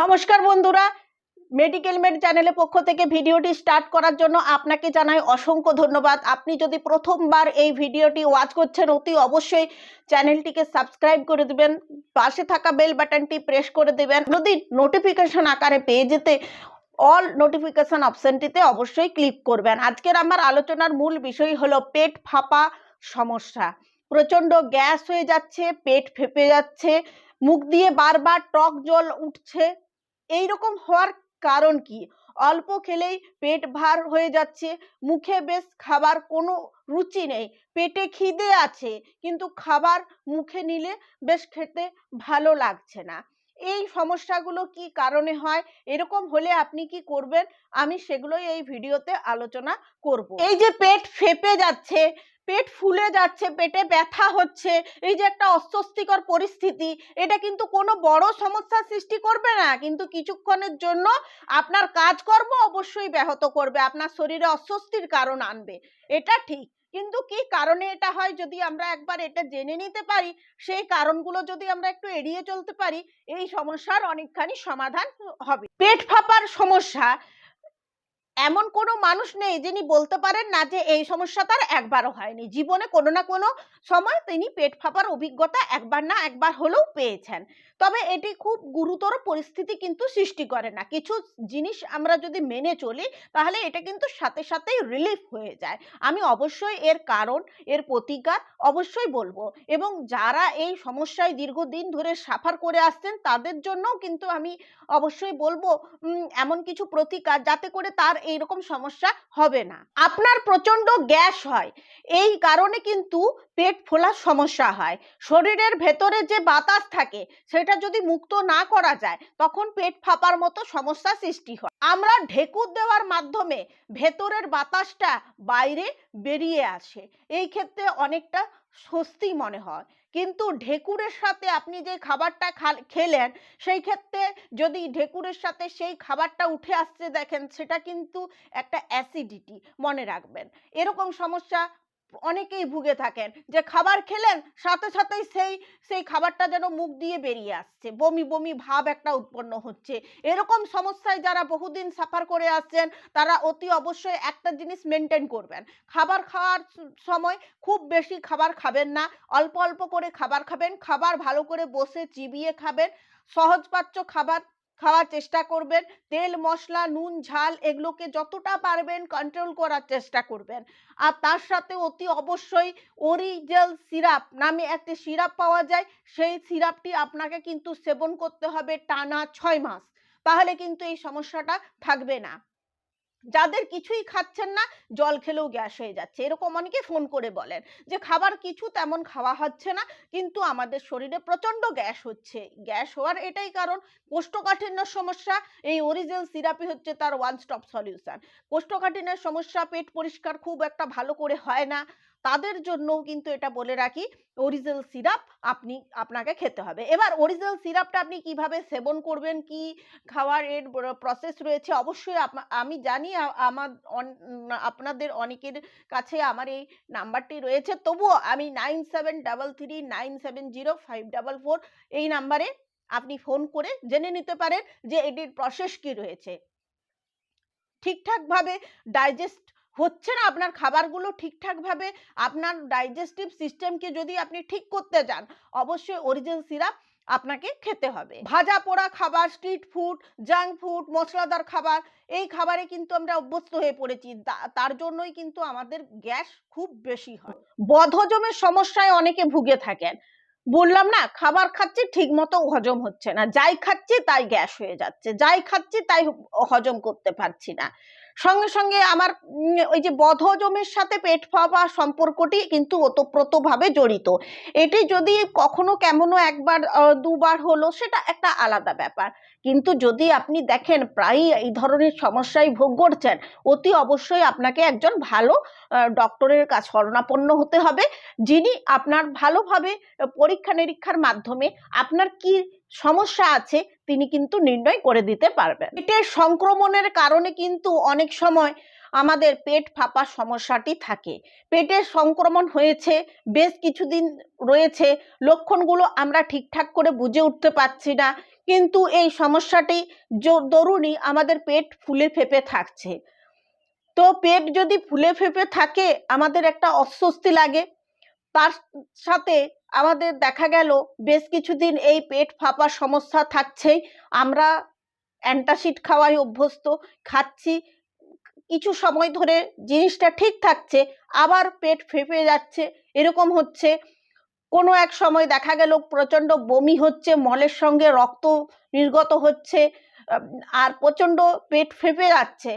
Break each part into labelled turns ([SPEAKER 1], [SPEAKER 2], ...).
[SPEAKER 1] নমস্কার বন্ধুরা। Medical made চ্যানেলের পক্ষ থেকে ভিডিওটি স্টার্ট করার জন্য আপনাকে জানাই অসংখ্য ধন্যবাদ। আপনি যদি প্রথমবার এই ভিডিওটি ওয়াচ করছেন, অতি অবশ্যই চ্যানেলটিকে সাবস্ক্রাইব করে দিবেন, পাশে থাকা বেল বাটনটি প্রেস করে দেবেন। যদি নোটিফিকেশন আকারে পেয়ে যেতে অল নোটিফিকেশন অপশনটিতে অবশ্যই ক্লিক করবেন। আজকের আমার আলোচনার মূল বিষয় হলো পেট ফাঁপা সমস্যা। প্রচণ্ড গ্যাস হয়ে যাচ্ছে, পেট ফেপে যাচ্ছে, মুখ দিয়ে বারবার টক জল উঠছে এই রকম হওয়ার কারণ কি? অল্প খেলেই পেট ভার হয়ে যাচ্ছে, মুখে বেশ খাবার কোনো রুচি নেই, পেটে খিদে আছে, কিন্তু খাবার মুখে নিলে বেশ খেতে ভালো লাগছে না। এই সমস্যাগুলো কি কারণে হয়? এরকম হলে আপনি কি করবেন? আমি সেগুলোই এই ভিডিওতে আলোচনা করব। এই যে পেট ফেপে যাচ্ছে, পেট ফুলে যাচ্ছে, পেটে ব্যথা হচ্ছে, এই যে একটা অস্বস্তিকর পরিস্থিতি, এটা কিন্তু কোনো বড় সমস্যার সৃষ্টি করবে না। কিন্তু কিছুক্ষণের জন্য আপনার কাজকর্ম অবশ্যই ব্যাহত করবে, আপনার শরীরে অস্বস্তির কারণ আনবে। এটা ঠিক। কিন্তু কি কারণে এটা হয়? যদি আমরা একবার এটা জেনে নিতে পারি, সেই কারণগুলো যদি আমরা একটু এড়িয়ে চলতে পারি, এই সমস্যার অনেকখানি সমাধান হবে। পেট ফাঁপার সমস্যা এমন কোনো মানুষ নেই যিনি বলতে পারেন না যে এই সমস্যা তার একবারও হয়নি। জীবনে কোনো না কোনো সময় তিনি পেট ফাঁপার অভিজ্ঞতা একবার না একবার হলেও পেয়েছেন। তবে এটি খুব গুরুতর পরিস্থিতি কিন্তু সৃষ্টি করে না। কিছু জিনিস আমরা যদি মেনে চলি, তাহলে এটা কিন্তু সাথে সাথেই রিলিফ হয়ে যায়। আমি অবশ্যই এর কারণ, এর প্রতিকার অবশ্যই বলব। এবং যারা এই সমস্যায় দীর্ঘদিন ধরে সাফার করে আসছেন, তাদের জন্যও কিন্তু আমি অবশ্যই বলব এমন কিছু প্রতিকার যাতে করে তার এই রকম সমস্যা হবে না। আপনার প্রচণ্ড গ্যাস হয়। এই কারণে কিন্তু পেট ফোলার সমস্যা হয়। শরীরের ভেতরে যে বাতাস থাকে, সেটা যদি মুক্ত না করা যায়, তখন পেট ফাঁপার মতো সমস্যা সৃষ্টি হয়। আমরা ঢেকুর দেওয়ার মাধ্যমে ভেতরের বাতাসটা বাইরে বেরিয়ে আসে। এই ক্ষেত্রে অনেকটা স্বস্তি মনে হয়। কিন্তু ঢেকুরের সাথে আপনি যে খাবারটা খেলেন, সেই ক্ষেত্রে যদি ঢেকুরের সাথে সেই খাবারটা উঠে আসছে দেখেন, সেটা কিন্তু একটা অ্যাসিডিটি মনে রাখবেন। এরকম সমস্যা অনেকেই ভুগে থাকেন যে খাবার খেলেন, সাথে সাথেই সেই সেই খাবারটা যেন মুখ দিয়ে বেরিয়ে আসছে। বমি বমি ভাব একটা উৎপন্ন হচ্ছে। এরকম সমস্যায় যারা বহুদিন সাফার করে আসছেন, তারা অতি অবশ্যই একটা জিনিস মেনটেন করবেন। খাবার খাওয়ার সময় খুব বেশি খাবার খাবেন না। অল্প অল্প করে খাবার খাবেন। খাবার ভালো করে বসে চিবিয়ে খাবেন। সহজপাচ্য খাবার খাওয়ার চেষ্টা করবেন। তেল মশলা নুন, ঝাল এগুলোকে যতটা পারবেন কন্ট্রোল করার চেষ্টা করবেন। আর তার সাথে অতি অবশ্যই ওরিজেল সিরাপ নামে একটি সিরাপ পাওয়া যায়। সেই সিরাপটি আপনাকে কিন্তু সেবন করতে হবে টানা ছয় মাস। তাহলে কিন্তু এই সমস্যাটা থাকবে না। যাদের কিছুই খাচ্ছেন না, জল খেলেও গ্যাস হয়ে যাচ্ছে। এরকম অনেকে ফোন করে বলেন যে, খাবার কিছু তেমন খাওয়া হচ্ছে না, কিন্তু আমাদের শরীরে প্রচণ্ড গ্যাস হচ্ছে। গ্যাস হওয়ার এটাই কারণ। কোষ্ঠকাঠিন্য সমস্যা, এই অরিজিনাল সিরাপি হচ্ছে তার ওয়ান স্টপ সলিউশন কোষ্ঠকাঠিন্যের সমস্যা, পেট পরিষ্কার খুব একটা ভালো করে হয় না। তাদের জন্যও কিন্তু এটা বলে রাখি অরিজিনাল সিরাপ আপনি, আপনাকে খেতে হবে। এবার অরিজিনাল সিরাপটা আপনি কীভাবে সেবন করবেন, কি খাওয়ার এর প্রসেস রয়েছে, অবশ্যই আমি জানি আমার আপনাদের অনেকের কাছে আমার এই নাম্বারটি রয়েছে। তবুও আমি nine seven double three nine seven zero five double four এই নাম্বারে আপনি ফোন করে জেনে নিতে পারেন যে এটির প্রসেস কি রয়েছে। ঠিকঠাকভাবে ডাইজেস্ট হচ্ছে না আপনার খাবারগুলো ঠিকঠাকভাবে আপনার ডাইজেস্টিভ সিস্টেমকে যদি আপনি ঠিক করতে চান, অবশ্যই অরিজিনাল সিরাপ আপনাকে খেতে হবে। ভাজা পোড়া খাবার স্ট্রিট ফুড জাঙ্ক ফুড মশলাদার খাবার, এই খাবারে কিন্তু আমরা অভ্যস্ত হয়ে পড়েছি। তার জন্যই কিন্তু আমাদের গ্যাস খুব বেশি হয়। বদহজমের সমস্যায় অনেকে ভুগে থাকেন। বললাম না, খাবার খাচ্ছি ঠিক মতো হজম হচ্ছে না। যাই খাচ্ছি তাই গ্যাস হয়ে যাচ্ছে। যাই খাচ্ছি তাই হজম করতে পারছি না। সঙ্গে সঙ্গে আমার ওই যে বদহজমের সাথে পেট ফাঁপা সম্পর্কটি কিন্তু ওতপ্রোতভাবে জড়িত। এটি যদি কখনো কেমনও একবার দুবার হলো, সেটা একটা আলাদা ব্যাপার। কিন্তু যদি আপনি দেখেন প্রায়ই এই ধরনের সমস্যায় ভোগ করছেন, অতি অবশ্যই আপনাকে একজন ভালো ডক্টরের কাছে শরণাপন্ন হতে হবে, যিনি আপনার ভালোভাবে পরীক্ষা নিরীক্ষার মাধ্যমে আপনার কি সমস্যা আছে, তিনি কিন্তু নির্ণয় করে দিতে পারবেন। পেটের সংক্রমণের কারণে কিন্তু অনেক সময় আমাদের পেট ফাঁপা সমস্যাটি থাকে। পেটের সংক্রমণ হয়েছে, বেশ কিছুদিন রয়েছে, লক্ষণগুলো আমরা ঠিকঠাক করে বুঝে উঠতে পারছি না, কিন্তু এই সমস্যাটি দরুনই আমাদের পেট ফুলে ফেপে থাকছে। তো পেট যদি ফুলে ফেপে থাকে, আমাদের একটা অস্বস্তি লাগে। তার সাথে আমাদের দেখা গেল বেশ কিছুদিন এই পেট ফাঁপার সমস্যা থাকছেই। আমরা অ্যান্টাসিড খাওয়াই অভ্যস্ত, খাচ্ছি। কিছু সময় ধরে জিনিসটা ঠিক থাকছে, আবার পেট ফেঁপে যাচ্ছে। এরকম হচ্ছে। কোনো এক সময় দেখা গেল প্রচণ্ড বমি হচ্ছে, মলের সঙ্গে রক্ত নির্গত হচ্ছে, আর প্রচণ্ড পেট ফেঁপে যাচ্ছে।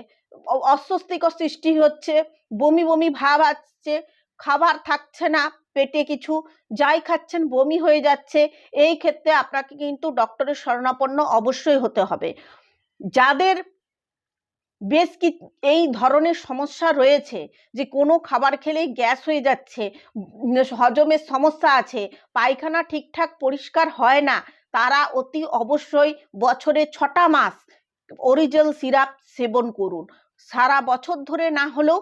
[SPEAKER 1] অস্বস্তিকর সৃষ্টি হচ্ছে, বমি বমি ভাব আসছে। খাবার থাকছে না, পেটে কিছু যাই খাচ্ছেন, বমি হয়ে যাচ্ছে, এই ক্ষেত্রে আপনাকে কিন্তু ডক্টরের শরণাপন্ন অবশ্যই হতে হবে। যাদের বেশ কি, এই ধরনের সমস্যা রয়েছে, যে কোনো খাবার খেলেই গ্যাস হয়ে যাচ্ছে, হজমের সমস্যা আছে, পায়খানা ঠিকঠাক পরিষ্কার হয় না, তারা অতি অবশ্যই বছরে ছটা মাস অরিজিনাল সিরাপ সেবন করুন। সারা বছর ধরে না হলেও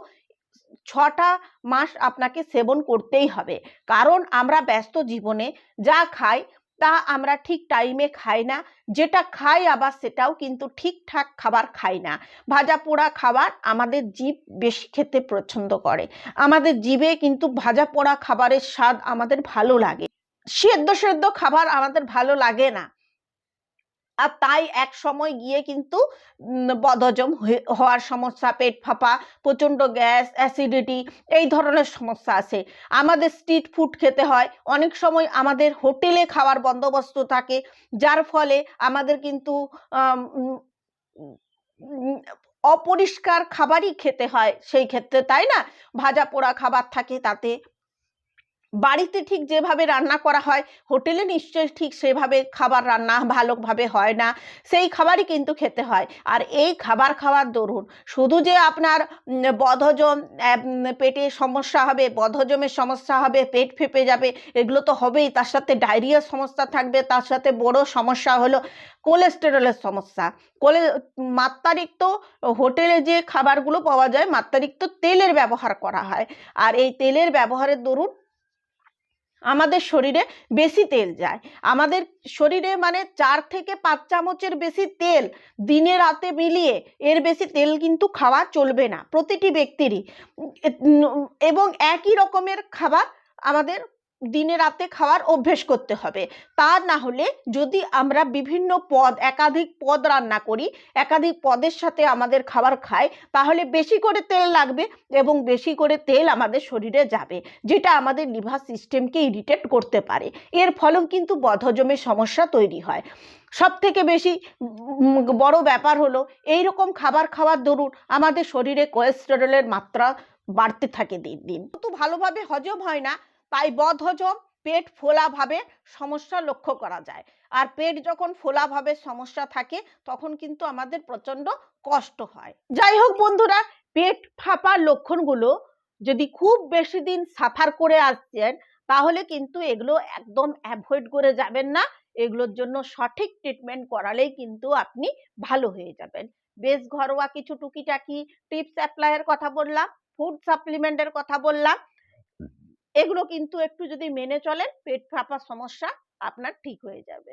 [SPEAKER 1] ছটা মাস আপনাকে সেবন করতেই হবে। কারণ আমরা ব্যস্ত জীবনে যা খাই তা আমরা ঠিক টাইমে খাই না। যেটা খাই আবার সেটাও কিন্তু ঠিকঠাক খাবার খাই না। ভাজা পোড়া খাবার আমাদের জীব বেশি খেতে পছন্দ করে। আমাদের জীবে কিন্তু ভাজা পোড়া খাবারের স্বাদ আমাদের ভালো লাগে। সেদ্ধ সেদ্ধ খাবার আমাদের ভালো লাগে না। আর তাই এক সময় গিয়ে কিন্তু বদহজম হওয়ার সমস্যা, পেট ফাঁপা, প্রচণ্ড গ্যাস, অ্যাসিডিটি, এই ধরনের সমস্যা আছে। আমাদের স্ট্রিট ফুড খেতে হয়, অনেক সময় আমাদের হোটেলে খাওয়ার বন্দোবস্ত থাকে, যার ফলে আমাদের কিন্তু অপরিষ্কার খাবারই খেতে হয়, সেই ক্ষেত্রে তাই না? ভাজা পোড়া খাবার থাকে তাতে। বাড়িতে ঠিক যেভাবে রান্না করা হয়, হোটেলে নিশ্চয়ই ঠিক সেভাবে খাবার রান্না ভালোভাবে হয় না, সেই খাবারই কিন্তু খেতে হয়। আর এই খাবার খাওয়ার দরুন, শুধু যে আপনার বদহজম পেটে সমস্যা হবে, বদহজমের সমস্যা হবে, পেট ফেপে যাবে, এগুলো তো হবেই, তার সাথে ডায়রিয়ার সমস্যা থাকবে, তার সাথে বড় সমস্যা হলো কোলেস্টেরলের সমস্যা। কোলে মাত্রাতিরিক্ত হোটেলে যে খাবারগুলো পাওয়া যায় মাত্রাতিরিক্ত তেলের ব্যবহার করা হয়। আর এই তেলের ব্যবহারের দরুন আমাদের শরীরে বেশি তেল যায়। আমাদের শরীরে মানে চার থেকে পাঁচ চামচের বেশি তেল দিনে রাতে মিলিয়ে এর বেশি তেল কিন্তু খাওয়া চলবে না। প্রতিটি ব্যক্তিরই। এবং একই রকমের খাবার আমাদের দিনে রাতে খাওয়ার অভ্যেস করতে হবে। তা না হলে যদি আমরা বিভিন্ন পদ, একাধিক পদ রান্না করি, একাধিক পদের সাথে আমাদের খাবার খাই, তাহলে বেশি করে তেল লাগবে এবং বেশি করে তেল আমাদের শরীরে যাবে, যেটা আমাদের লিভার সিস্টেমকে ইরিটেট করতে পারে। এর ফলেও কিন্তু বদহজমের সমস্যা তৈরি হয়। সব থেকে বেশি বড় ব্যাপার হলো এই রকম খাবার খাওয়ার দরুন আমাদের শরীরে কোলেস্টেরলের মাত্রা বাড়তে থাকে দিন দিন। তো ভালোভাবে হজম হয় না তাই বদহজম পেট ফোলাভাবে সমস্যা লক্ষ্য করা যায়। আর পেট যখন ফোলাভাবে সমস্যা থাকে, তখন কিন্তু আমাদের প্রচণ্ড কষ্ট হয়। যাই হোক বন্ধুরা, পেট ফাঁপার লক্ষণগুলো যদি খুব বেশি দিন সাফার করে আসছেন, তাহলে কিন্তু এগুলো একদম অ্যাভয়েড করে যাবেন না। এগুলোর জন্য সঠিক ট্রিটমেন্ট করালেই কিন্তু আপনি ভালো হয়ে যাবেন। বেশ ঘরোয়া কিছু টুকিটাকি টিপস অ্যাপ্লাইয়ের কথা বললাম, ফুড সাপ্লিমেন্টের কথা বললাম এগুলো কিন্তু একটু যদি মেনে চলেন পেট ফাঁপার সমস্যা আপনার ঠিক হয়ে যাবে।